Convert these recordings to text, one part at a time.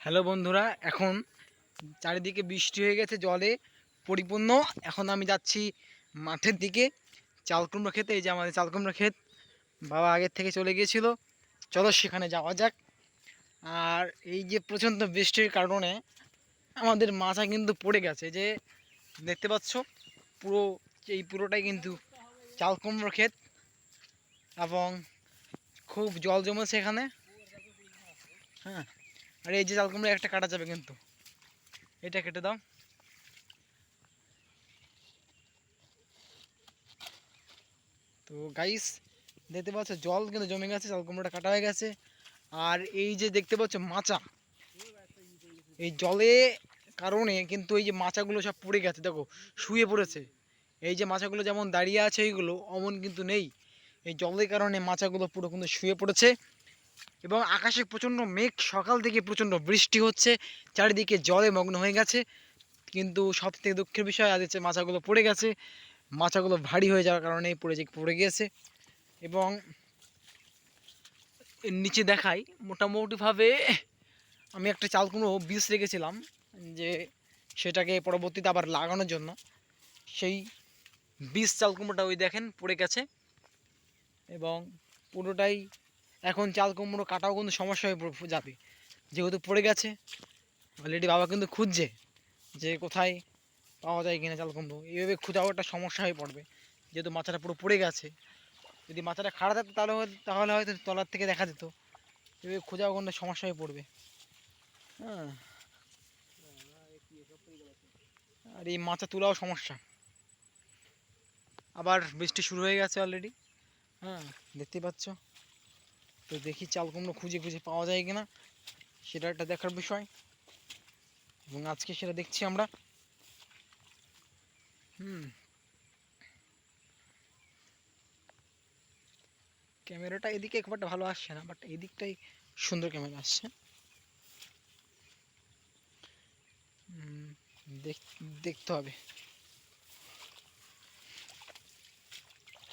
Hello বন্ধুরা, এখন চারিদিকে বৃষ্টি হয়ে গেছে, জলে পরিপূর্ণ। এখন আমি যাচ্ছি মাঠের দিকে, চাল কুমড়ো খেতে এই যে আমাদের চাল কুমড়ো ক্ষেত। বাবা আগের থেকে চলে গিয়েছিল। চলো সেখানে যাওয়া যাক। আর এই যে প্রচণ্ড বৃষ্টির কারণে আমাদের মাছা কিন্তু পড়ে গেছে, যে দেখতে পাচ্ছ, পুরো এই পুরোটাই কিন্তু চাল কুমড়ো ক্ষেত এবং খুব জল জমেছে এখানে। হ্যাঁ আর এই যে চাল একটা কাটা যাবে কিন্তু। এটা কেটে দাও। তো গাইস দেখতে পাচ্ছ, জল কিন্তু জমে গেছে চাল কুমড়োটা কাটা হয়ে গেছে। আর এই যে দেখতে পাচ্ছ, মাচা। এই জলে কারণে কিন্তু এই যে মাচাগুলো সব পড়ে গেছে, দেখো, শুয়ে পড়েছে। এই যে মাচাগুলো যেমন দাঁড়িয়ে আছে, এইগুলো অমন কিন্তু নেই। এই জলের কারণে মাচাগুলো পুরো কিন্তু শুয়ে পড়েছে। এবং আকাশে প্রচণ্ড মেঘ, সকাল থেকে প্রচণ্ড বৃষ্টি হচ্ছে, চারিদিকে জলে মগ্ন হয়ে গেছে। কিন্তু সব থেকে দুঃখের বিষয়, আজ হচ্ছে মাছাগুলো পড়ে গেছে। মাছাগুলো ভারী হয়ে যাওয়ার কারণে পড়ে যে পড়ে গিয়েছে। এবং নিচে দেখাই, মোটামুটিভাবে আমি একটা চাল কুমড়ো বীজ রেখেছিলাম যে সেটাকে পরবর্তীতে আবার লাগানোর জন্য। সেই বীজ চাল কুমড়োটা ওই দেখেন, পড়ে গেছে। এবং পুরোটাই এখন চাল, কুমড়ো কাটাও কিন্তু সমস্যা হয়ে যাবে। যেহেতু পড়ে গেছে অলরেডি বাবা কিন্তু খুঁজছে যে কোথায় পাওয়া যায় কিনা চাল, কুমড়ো। এইভাবে খোঁজাও একটা সমস্যা হয়ে পড়বে। যেহেতু মাথাটা পুরো পড়ে গেছে, যদি মাথাটা খাড়া থাকতো তাহলে তাহলে হয়তো তলার থেকে দেখা যেত। এভাবে খোঁজাও কোনো সমস্যা হয়ে পড়বে। হ্যাঁ। আর এই মাথা তোলাও সমস্যা। আবার বৃষ্টি শুরু হয়ে গেছে অলরেডি হ্যাঁ দেখতেই পাচ্ছ। তো দেখি চাল কুমড়ো খুঁজে খুঁজে পাওয়া যায় কিনা। সেটা একটা দেখার বিষয়। এবং আজকে সেটা দেখছি আমরা। হুম। ক্যামেরাটা এদিকে একবারটা ভালো আসছে না বাট এদিকটাই সুন্দর ক্যামেরা আসছে। দেখ- দেখতে হবে।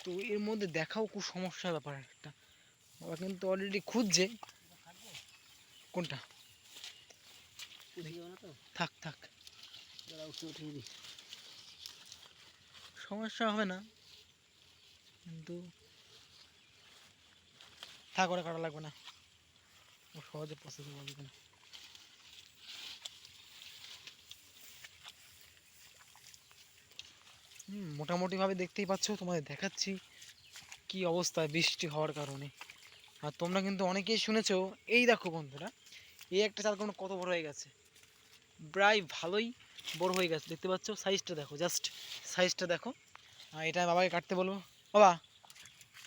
তো এর মধ্যে দেখাও খুব সমস্যার ব্যাপার একটা। বাবা কিন্তু অলরেডি খুঁজছে। কোনটা? থাক থাক। সমস্যা হবে না। কিন্তু থাক ওরা কাটা লাগবে না। ও সহজে পছন্দ পারবে না হুম মোটামুটিভাবে দেখতেই পাচ্ছ তোমাদের দেখাচ্ছি কি অবস্থা বৃষ্টি হওয়ার কারণে। আর তোমরা কিন্তু অনেকেই শুনেছো, এই দেখো বন্ধুরা, এই একটা চাল কোনো কত বড় হয়ে গেছে। প্রায় ভালোই বড় হয়ে গেছে, দেখতে পাচ্ছ? সাইজটা দেখো জাস্ট সাইজটা দেখো। আর এটা বাবাকে কাটতে বলব। বাবা,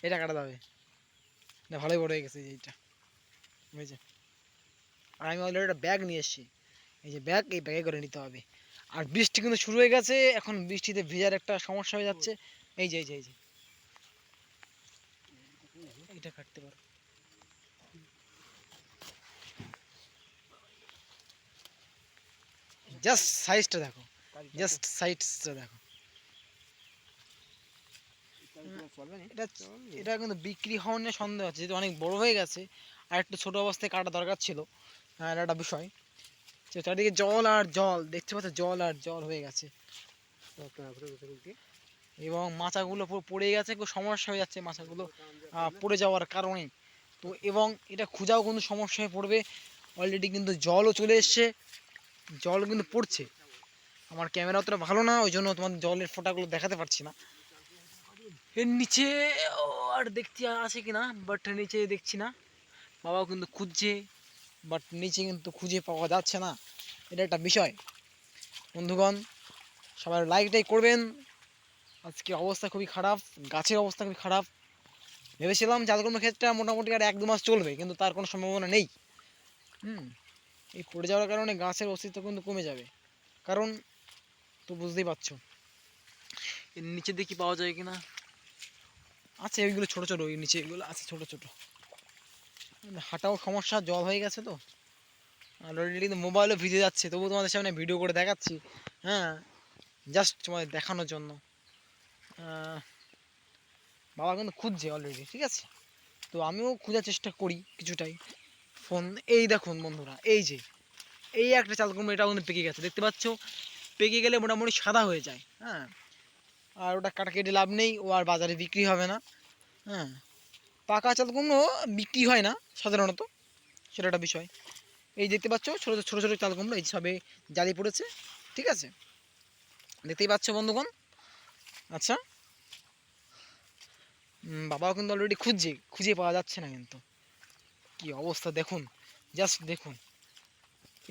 এটা কাটা যাবে। না, ভালোই বড় হয়ে গেছে এইটা। বুঝেছে আর আমি অলরেডি একটা ব্যাগ নিয়ে এসেছি। এই যে ব্যাগ এই ব্যাগে করে নিতে হবে। আর বৃষ্টি কিন্তু শুরু হয়ে গেছে, এখন বৃষ্টিতে ভেজার একটা সমস্যা হয়ে যাচ্ছে। এই যে এই যে এই যে। এটা কাটতে পারো। জাস্ট সাইজটা দেখো। জাস্ট সাইজটা দেখো। এটা এটা কিন্তু বিক্রি হওয়ার নিয়ে সন্দেহ আছে যেহেতু অনেক বড় হয়ে গেছে আর একটু ছোট অবস্থায় কাটা দরকার ছিল। আর একটা বিষয় চারিদিকে জল আর জল দেখতে পাচ্ছ জল আর জল হয়ে গেছে। এবং মাচাগুলো পুরো পড়ে গেছে খুব সমস্যা হয়ে যাচ্ছে মাচাগুলো আহ, পড়ে যাওয়ার কারণে। তো এবং এটা খোঁজাও কিন্তু সমস্যায় পড়বে। অলরেডি কিন্তু জলও চলে এসছে। জল কিন্তু পড়ছে। আমার ক্যামেরা অতটা ভালো না, ওই জন্য তোমার জলের ফোঁটাগুলো দেখাতে পারছি না। এর নিচে আর দেখতে আছে কিনা বাট নিচে দেখছি না। বাবাও কিন্তু খুঁজছে বাট নিচে কিন্তু খুঁজে পাওয়া যাচ্ছে না। এটা একটা বিষয়। বন্ধুগণ, সবাই লাইকটাই করবেন। আজকে অবস্থা খুবই খারাপ, গাছের অবস্থা খুবই খারাপ। ভেবেছিলাম চালকুমড়ো ক্ষেত্রে মোটামুটি আর এক দু মাস চলবে, কিন্তু তার কোনো সম্ভাবনা নেই। হুম। এই পড়ে যাওয়ার কারণে গাছের অস্তিত্ব কিন্তু কমে যাবে। কারণ তো বুঝতেই পারছ। এর নিচে দেখি পাওয়া যায় কিনা? আছে ওইগুলো ছোট ছোট ওই নিচে এগুলো আছে ছোট ছোট। হাঁটাও সমস্যা জল হয়ে গেছে তো। আর অলরেডি কিন্তু মোবাইলও ভিজে যাচ্ছে তবু তোমাদের সামনে ভিডিও করে দেখাচ্ছি। হ্যাঁ জাস্ট তোমাদের দেখানোর জন্য। বাবা কিন্তু খুঁজছে অলরেডি ঠিক আছে? তো আমিও খোঁজার চেষ্টা করি কিছুটাই। ফোন, এই দেখুন বন্ধুরা, এই যে, এই একটা চাল কুমড়ো এটাও কিন্তু পেকে গেছে, দেখতে পাচ্ছ? পেকে গেলে মোটামুটি সাদা হয়ে যায় হ্যাঁ? আর ওটা কাটা কেটে লাভ নেই, ও আর বাজারে বিক্রি হবে না হ্যাঁ? পাকা চাল কুমড়ো বিক্রি হয় না, সাধারণত, সেটা একটা বিষয়। এই দেখতে পাচ্ছ, ছোটো ছোটো ছোটো চাল কুমড়ো, এই সবে জালি পড়েছে, ঠিক আছে? দেখতেই পাচ্ছ বন্ধুগণ? আচ্ছা। বাবাও কিন্তু অলরেডি খুঁজছে, খুঁজে পাওয়া যাচ্ছে না কিন্তু। কি অবস্থা? দেখুন জাস্ট দেখুন।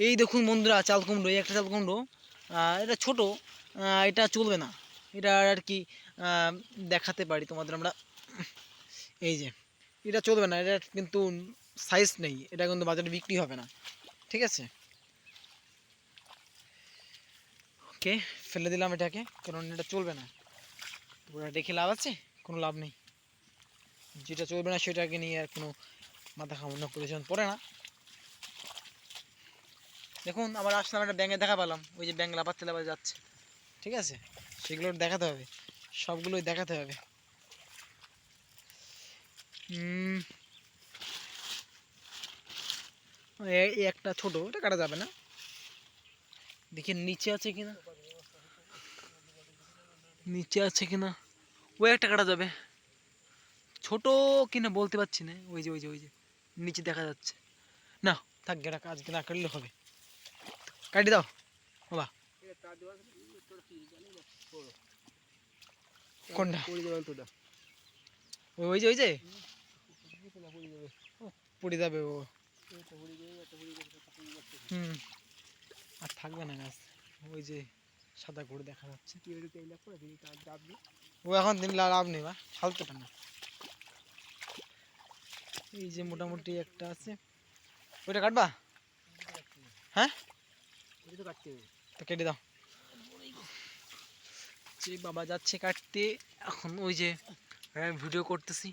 এই দেখুন বন্ধুরা চাল কুমড়ো এই একটা চাল কুমড়ো এটা ছোট এটা চলবে না। এটা আর কি দেখাতে পারি তোমাদের আমরা। এই যে, এটা চলবে না, এটা কিন্তু সাইজ নেই, এটা কিন্তু বাজারে বিক্রি হবে না। ঠিক আছে? ওকে ফেলে দিলাম এটাকে, কারণ এটা চলবে না। ওটা রেখে লাভ আছে, কোনো লাভ নেই। যেটা চলবে না সেটাকে নিয়ে আর কোনো মাথা খামানোর প্রয়োজন পড়ে না। দেখুন আবার আসলাম, একটা ব্যাঙে দেখা পেলাম। ওই যে ব্যাঙ লাফাচ্ছে লাফাতে যাচ্ছে। ঠিক আছে? সেগুলো দেখাতে হবে। সবগুলোই দেখাতে হবে। এই একটা ছোট, এটা কাটা যাবে না? দেখি, নিচে আছে কিনা? নিচে আছে কিনা? ওই একটা কাটা যাবে। ছোট কিনা বলতে পারছি না। ওই যে ওই যে ওই যে। নিচে দেখা যাচ্ছে। না, থাক, গেটা আজকে না কাটলে হবে। কাটি দাও, বাবা। কোনটা? ওই যে ওই যে। পড়ে যাবে ও। হুম। আর থাকবে না গাছ। ওই যে, সাদা করে দেখা যাচ্ছে। ও, এখন দিন লাভ নেই, বা। ফালতুটা না। এই যে মোটামুটি একটা আছে। ওইটা কাটবা? হ্যাঁ? তো কেটে দাও। যে বাবা যাচ্ছে কাটতে এখন ওই যে আমি ভিডিও করতেছি।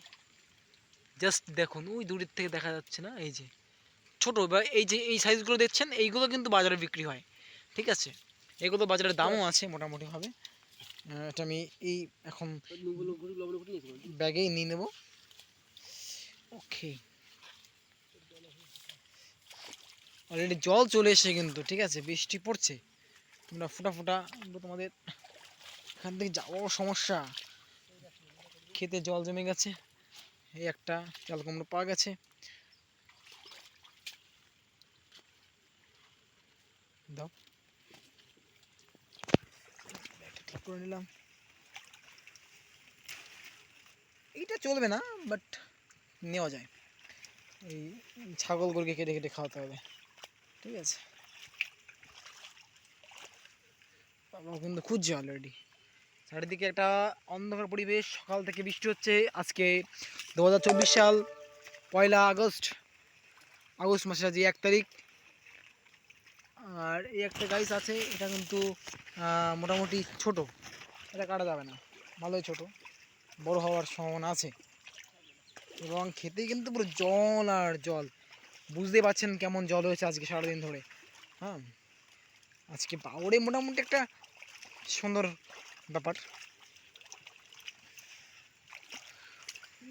জাস্ট দেখুন ওই দূরের থেকে দেখা যাচ্ছে না? এই যে ছোটো বা এই যে এই সাইজগুলো দেখছেন এইগুলো কিন্তু বাজারে বিক্রি হয়। ঠিক আছে? এগুলো বাজারের দামও আছে মোটামুটিভাবে। এটা আমি এই এখন ব্যাগেই নিয়ে নেব। ওকে। অলরেডি জল চলে এসে কিন্তু, ঠিক আছে? বৃষ্টি পড়ছে। তোমরা ফুটা ফুটা তোমাদের এখান থেকে যাওয়াও সমস্যা। খেতে জল জমে গেছে। এই একটা চাল কুমড়ো পাওয়া গেছে। দাও। করে নিলাম। এইটা চলবে না বাট নেওয়া যায়। এই ছাগল গরুকে কেটে কেটে খাওয়াতে হবে। ঠিক আছে? বাবা কিন্তু খুঁজছে অলরেডি চারিদিকে একটা অন্ধকার পরিবেশ, সকাল থেকে বৃষ্টি হচ্ছে। আজকে দু হাজার চব্বিশ সাল, পয়লা আগস্ট আগস্ট মাসের আজ এক তারিখ। আর এই একটা গাইস আছে, এটা কিন্তু মোটামুটি ছোট। এটা কাটা যাবে না। ভালোই ছোট। বড় হওয়ার সম্ভাবনা আছে। এবং খেতে কিন্তু পুরো জল আর জল। বুঝতে পারছেন কেমন জল হয়েছে আজকে সারাদিন ধরে। হ্যাঁ? আজকে বাউরে মোটামুটি একটা সুন্দর ব্যাপার।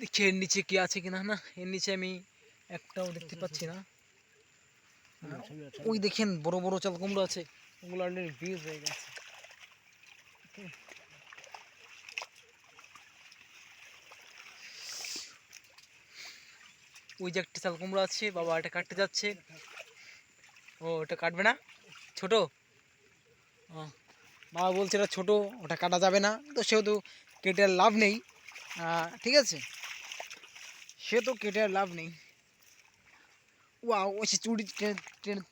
দেখছি এর নিচে কি আছে কিনা না? এর নিচে আমি একটাও দেখতে পাচ্ছি না। আর ওই দেখেন বড় বড় চাল কুমড়ো আছে। ওগুলো অলরেডি ভিউজ হয়ে গেছে। ওই যে একটা চাল কুমড়ো আছে, বাবা এটা কাটতে যাচ্ছে। ও, ওটা কাটবে না? ছোট? ও, বাবা বলছে এটা ছোটো, ওটা কাটা যাবে না। তো সেহেতু কেটে লাভ নেই। ঠিক আছে? সেহেতু কেটে আর লাভ নেই। ওয়া ওই সে চুড়ি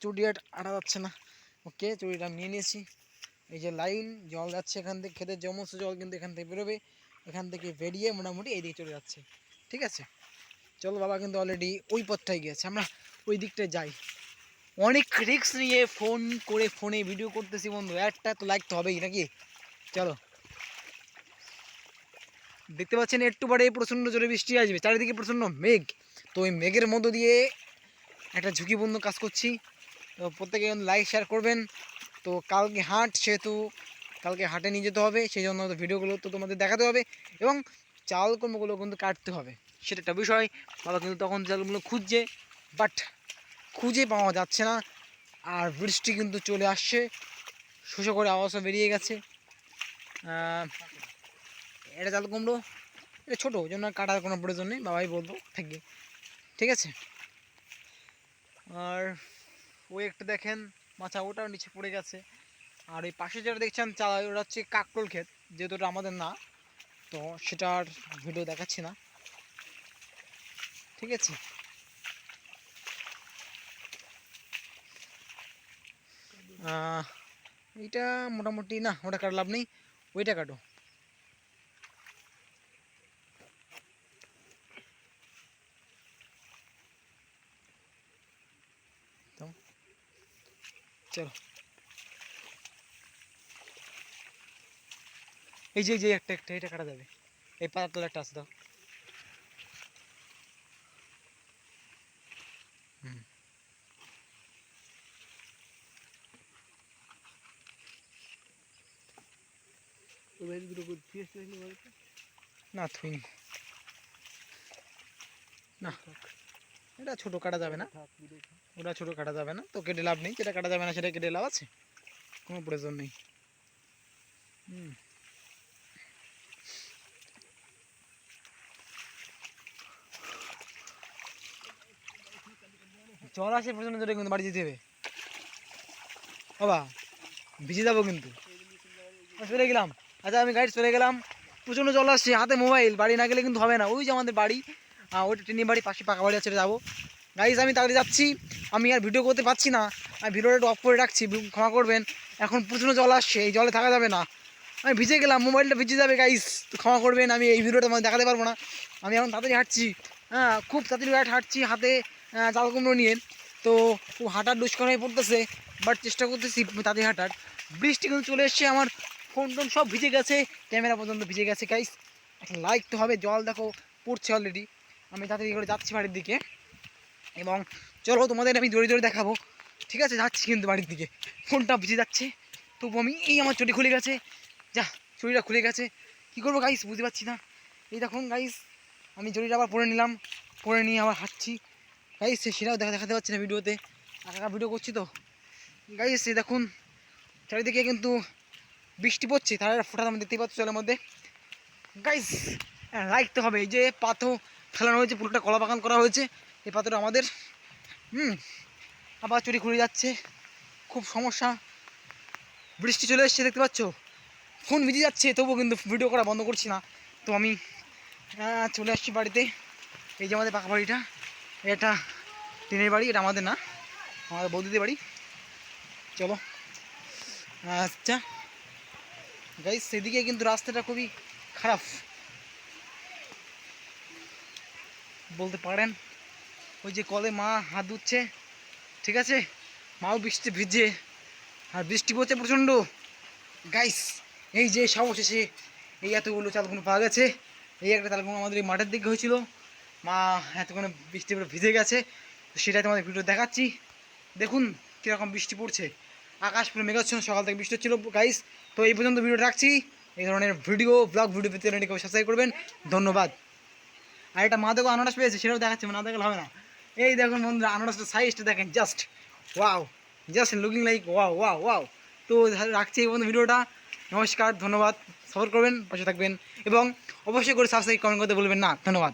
চুড়ি আটা যাচ্ছে না। ওকে, চুড়িটা নিয়ে নিয়েছি। এই যে লাইন, জল যাচ্ছে এখান থেকে খেতে সমস্ত জল কিন্তু এখান থেকে বেরোবে। এখান থেকে বেরিয়ে মোটামুটি এইদিকে চলে যাচ্ছে। ঠিক আছে? চলো বাবা কিন্তু অলরেডি ওই পথটাই গিয়েছে, আমরা ওই দিকটায় যাই। অনেক রিক্স নিয়ে ফোন করে ফোনে ভিডিও করতেছি বন্ধু, একটা তো লাইক তো হবেই নাকি? চলো। দেখতে পাচ্ছেন একটু পরে প্রচণ্ড জোরে বৃষ্টি আসবে, চারিদিকে প্রচণ্ড মেঘ। তো ওই মেঘের মধ্য দিয়ে একটা ঝুঁকিপূর্ণ কাজ করছি। তো প্রত্যেকে লাইক শেয়ার করবেন। তো কালকে হাট সেহেতু কালকে হাটে নিয়ে যেতে হবে, সেই জন্য ভিডিওগুলো তো তোমাদের দেখাতে হবে এবং চাল কর্মগুলো কিন্তু কাটতে হবে। সেটা একটা বিষয়। বাবা কিন্তু তখন চালগুলো খুঁজছে বাট খুঁজে পাওয়া যাচ্ছে না। আর বৃষ্টি কিন্তু চলে আসছে। শুষো করে আওয়াজও বেরিয়ে গেছে। এটা জাল কুমড়ো। এটা ছোটো, ওই জন্য কাটার কোনো প্রয়োজন নেই। বাবাই বলব থেকে ঠিক আছে? আর ওই একটা দেখেন, মাছা ওটাও নিচে পড়ে গেছে। আর ওই পাশে যেটা দেখছেন চা ওটা হচ্ছে কাকরোল ক্ষেত। যেহেতু ওটা আমাদের না, তো সেটার ভিডিও দেখাচ্ছি না। ঠিক আছে? এইটা মোটামুটি না, ওটা কাটা লাভ নেই। ওইটা কাটো। চলো। এই যে এই যে একটা একটা, এটা কাটা যাবে। এই পাতার একটা আছে, দাও। না, থুই না। এটা ছোট কাটা যাবে না। ওটা ছোট কাটা যাবে না। তো কেটে লাভ নেই, যেটা কাটা যাবে না, সেটা কেটে লাভ আছে। কোনো প্রয়োজন নেই। জল আসে জোরে কিন্তু বাড়ি যেতে হবে। বাবা, ভিজে যাব কিন্তু। চলে গেলাম। আচ্ছা আমি গাড়ি চলে গেলাম। প্রচণ্ড জল আসছে, হাতে মোবাইল বাড়ি না গেলে কিন্তু হবে না। ওই যে আমাদের বাড়ি ওইটা টিনের বাড়ি, পাশে পাকা বাড়ি আছে, যাব। গাইজ আমি তাড়াতাড়ি যাচ্ছি। আমি আর ভিডিও করতে পারছি না। আমি ভিডিওটা একটু অফ করে রাখছি ক্ষমা করবেন। এখন প্রচণ্ড জল আসছে, এই জলে থাকা যাবে না। আমি ভিজে গেলাম মোবাইলটা ভিজে যাবে গাইস ক্ষমা করবেন, আমি এই ভিডিওটা তোমাকে দেখাতে পারব না। আমি এখন তাড়াতাড়ি হাঁটছি। হ্যাঁ খুব তাড়াতাড়ি হাঁট হাঁটছি, হাতে জাল কুমড়ো নিয়ে। তো খুব হাঁটার দুষ্কর হয়ে পড়তেছে বাট চেষ্টা করতেছি তাড়াতাড়ি হাঁটার। বৃষ্টি কিন্তু চলে এসছে আমার ফোন টোন সব ভিজে গেছে, ক্যামেরা পর্যন্ত ভিজে গেছে গাইস এখন লাইক তো হবে, জল দেখো, পড়ছে অলরেডি আমি তাড়াতাড়ি করে যাচ্ছি বাড়ির দিকে। এবং চলো তোমাদের আমি জোরে জোরে দেখাবো। ঠিক আছে, যাচ্ছি কিন্তু বাড়ির দিকে। ফোনটা ভিজে যাচ্ছে। তবু আমি এই আমার চটি খুলে গেছে। যা চুরিটা খুলে গেছে। কী করব গাইস বুঝতে পারছি না। এই দেখুন গাইস আমি চটিটা আবার পরে নিলাম। পরে নিয়ে আবার হাঁটছি। গাইস সেটাও দেখা, দেখাতে পাচ্ছি না ভিডিওতে। একা ভিডিও করছি তো? গাইস দেখুন, চারিদিকে কিন্তু বৃষ্টি পড়ছে, তার একটা ফোটা আমি দেখতেই পাচ্ছি জলের মধ্যে। গাইস রাখতে হবে। এই যে পাথর ফেলানো হয়েছে, পুরোটা কলা বাগান করা হয়েছে। এই পাথরটা আমাদের, হুম, আবার চুরি খুলে যাচ্ছে। খুব সমস্যা। বৃষ্টি চলে এসছে, দেখতে পাচ্ছ? ফোন ভিজে যাচ্ছে, তবুও কিন্তু ভিডিও করা বন্ধ করছি না। তো আমি চলে আসছি বাড়িতে। এই যে আমাদের পাকা বাড়িটা, এটা টিনের বাড়ি, এটা আমাদের না, আমাদের বৌদিদের বাড়ি। চলো আচ্ছা। গাইস সেদিকে কিন্তু রাস্তাটা খুবই খারাপ। বলতে পারেন, ওই যে কলে মা হাত ধুচ্ছে, ঠিক আছে? মাও বৃষ্টি ভিজে আর বৃষ্টি পড়ছে প্রচণ্ড। গাইস এই যে সবশেষে এই এতগুলো চালগুলো পাওয়া গেছে, এই একটা চালগুলো আমাদের এই মাঠের দিকে হয়েছিল। মা এতক্ষণে বৃষ্টি পড়ে ভিজে গেছে, তো সেটাই তোমাদের ভিডিও দেখাচ্ছি। দেখুন কীরকম বৃষ্টি পড়ছে। আকাশ পুরো মেঘাচ্ছন্ন সকাল থেকে বৃষ্টি হচ্ছিল। গাইস তো এই পর্যন্ত ভিডিও রাখছি। এই ধরনের ভিডিও ব্লগ ভিডিও পেতে চ্যানেলটিকে সাবস্ক্রাইব করবেন। ধন্যবাদ। আর এটা মা দেখো আনারস পেয়েছে, সেটাও দেখাচ্ছে না দেখালে হবে না। এই দেখুন বন্ধুরা আনারসটা সাইজটা দেখেন just wow just looking like wow wow wow তো রাখছি এই বন্ধু ভিডিওটা। নমস্কার, ধন্যবাদ। সফর করবেন, পাশে থাকবেন। এবং অবশ্যই করে সাবস্ক্রাইব কমেন্ট করতে বলবেন না। ধন্যবাদ।